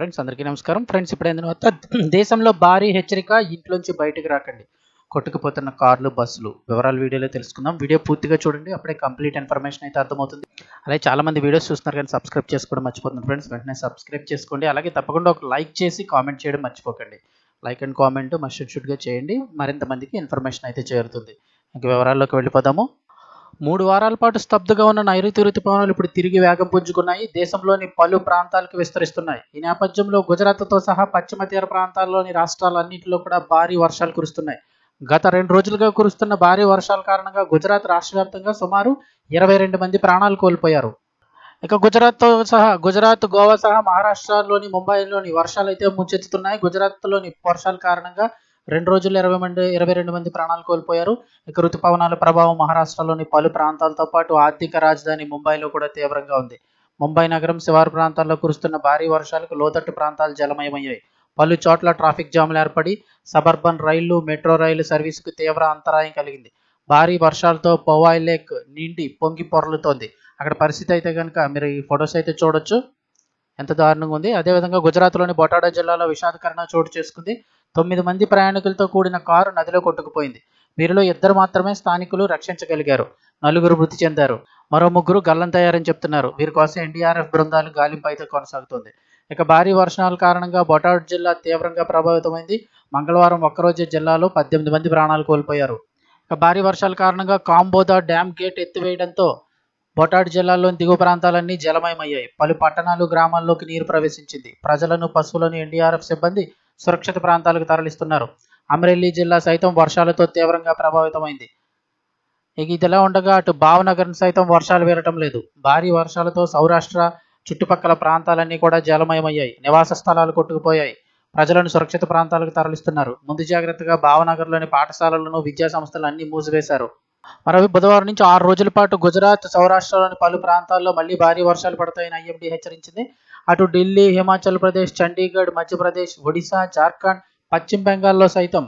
Friends అందరికీ నమస్కారం. Friends ఇప్పుడు ఏంటంటే దేశంలో భారీ హెచ్చరిక ఇంట్లోంచి బయటకు రాకండి. కొట్టుకుపోతున్న కార్లు బస్సులు. వివరాలు వీడియోలో తెలుసుకుందాం. వీడియో పూర్తిగా చూడండి. అప్పుడే కంప్లీట్ ఇన్ఫర్మేషన్ అయితే అర్థమవుతుంది. అలాగే చాలా మంది వీడియోస్ చూస్తున్నారు కానీ సబ్స్క్రైబ్ చేసుకోవడం మర్చిపోతుంది ఫ్రెండ్స్ వెంటనే సబ్స్క్రైబ్ చేసుకోండి. అలాగే తప్పకుండా ఒక లైక్ చేసి కామెంట్ చేయడం మర్చిపోకండి. లైక్ అండ్ కామెంట్ మస్ట్ షుడ్గా చేయండి. మరింత మందికి ఇన్ఫర్మేషన్ అయితే చేరుతుంది. ఇంక వివరాల్లోకి వెళ్ళిపోదాము. మూడు వారాల పాటు స్తబ్దుగా ఉన్న నైరుతి రుతుపవనాలు ఇప్పుడు తిరిగి వేగం పుంజుకున్నాయి. దేశంలోని పలు ప్రాంతాలకు విస్తరిస్తున్నాయి. ఈ నేపథ్యంలో గుజరాత్తో సహా పశ్చిమ తీర ప్రాంతాల్లోని రాష్ట్రాలన్నింటిలో కూడా భారీ వర్షాలు కురుస్తున్నాయి. గత రెండు రోజులుగా కురుస్తున్న భారీ వర్షాల కారణంగా గుజరాత్ రాష్ట్ర వ్యాప్తంగా సుమారు ఇరవై రెండు మంది ప్రాణాలు కోల్పోయారు. ఇక గుజరాత్తో సహా గుజరాత్ గోవా సహా మహారాష్ట్రలోని ముంబైలోని వర్షాలు అయితే ముంచెత్తుతున్నాయి. గుజరాత్లోని వర్షాల కారణంగా రెండు రోజులు ఇరవై మంది ఇరవై రెండు మంది ప్రాణాలు కోల్పోయారు. ఇక ఋతుపవనాల ప్రభావం మహారాష్ట్రలోని పలు ప్రాంతాలతో పాటు ఆర్థిక రాజధాని ముంబైలో కూడా తీవ్రంగా ఉంది. ముంబై నగరం శివారు ప్రాంతాల్లో కురుస్తున్న భారీ వర్షాలకు లోతట్టు ప్రాంతాలు జలమయమయ్యాయి. పలు చోట్ల ట్రాఫిక్ జాములు ఏర్పడి సబర్బన్ రైళ్ళు మెట్రో రైలు సర్వీసుకు తీవ్ర అంతరాయం కలిగింది. భారీ వర్షాలతో పవాయ్ లేక్ నిండి పొంగి పొరలుతోంది. అక్కడ పరిస్థితి అయితే కనుక మీరు ఈ ఫొటోస్ అయితే చూడొచ్చు. ఎంత దారుణంగా ఉంది. అదేవిధంగా గుజరాత్లోని బొటాడా జిల్లాలో విషాదకరణ చోటు చేసుకుంది. తొమ్మిది మంది ప్రయాణికులతో కూడిన కారు నదిలో కొట్టుకుపోయింది. వీరిలో ఇద్దరు మాత్రమే స్థానికులు రక్షించగలిగారు. నలుగురు మృతి చెందారు. మరో ముగ్గురు గల్లంతయ్యారని చెప్తున్నారు. వీరి కోసం ఎన్డీఆర్ఎఫ్ బృందాలు గాలింపు అయితే కొనసాగుతోంది. ఇక భారీ వర్షాల కారణంగా బొటాడ్ జిల్లా తీవ్రంగా ప్రభావితమైంది. మంగళవారం ఒక్కరోజే జిల్లాలో పద్దెనిమిది మంది ప్రాణాలు కోల్పోయారు. ఇక భారీ వర్షాల కారణంగా కాంబోదా డ్యామ్ గేట్ ఎత్తివేయడంతో బొటాడ్ జిల్లాలోని దిగువ ప్రాంతాలన్నీ జలమయమయ్యాయి. పలు పట్టణాలు గ్రామాల్లోకి నీరు ప్రవేశించింది. ప్రజలను పశువులను ఎన్డీఆర్ఎఫ్ సిబ్బంది సురక్షిత ప్రాంతాలకు తరలిస్తున్నారు. అమరెల్లి జిల్లా సైతం వర్షాలతో తీవ్రంగా ప్రభావితమైంది. ఇక ఇదిలా ఉండగా అటు భావనగర్ సైతం వర్షాలు వీరటం లేదు. భారీ వర్షాలతో సౌరాష్ట్ర చుట్టుపక్కల ప్రాంతాలన్నీ కూడా జలమయమయ్యాయి. నివాస స్థలాలు కొట్టుకుపోయాయి. ప్రజలను సురక్షిత ప్రాంతాలకు తరలిస్తున్నారు. ముందు జాగ్రత్తగా భావనగర్లోని పాఠశాలలను విద్యా సంస్థలు అన్ని మూసివేశారు. మరో బుధవారం నుంచి ఆరు రోజుల పాటు గుజరాత్ సౌరాష్ట్రలోని పలు ప్రాంతాల్లో మళ్ళీ భారీ వర్షాలు పడతాయని ఐఎండీ హెచ్చరించింది. అటు ఢిల్లీ హిమాచల్ ప్రదేశ్ చండీగఢ్ మధ్యప్రదేశ్ ఒడిశా జార్ఖండ్ పశ్చిమ బెంగాల్లో సైతం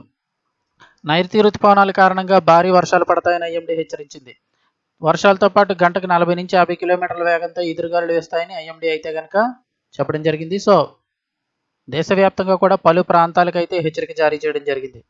నైరుతి రుతుపవనాల కారణంగా భారీ వర్షాలు పడతాయని ఐఎండీ హెచ్చరించింది. వర్షాలతో పాటు గంటకు నలభై నుంచి యాభై కిలోమీటర్ల వేగంతో ఎదురుగాలు వేస్తాయని ఐఎండీ అయితే కనుక చెప్పడం జరిగింది. సో దేశవ్యాప్తంగా కూడా పలు ప్రాంతాలకైతే హెచ్చరిక జారీ చేయడం జరిగింది.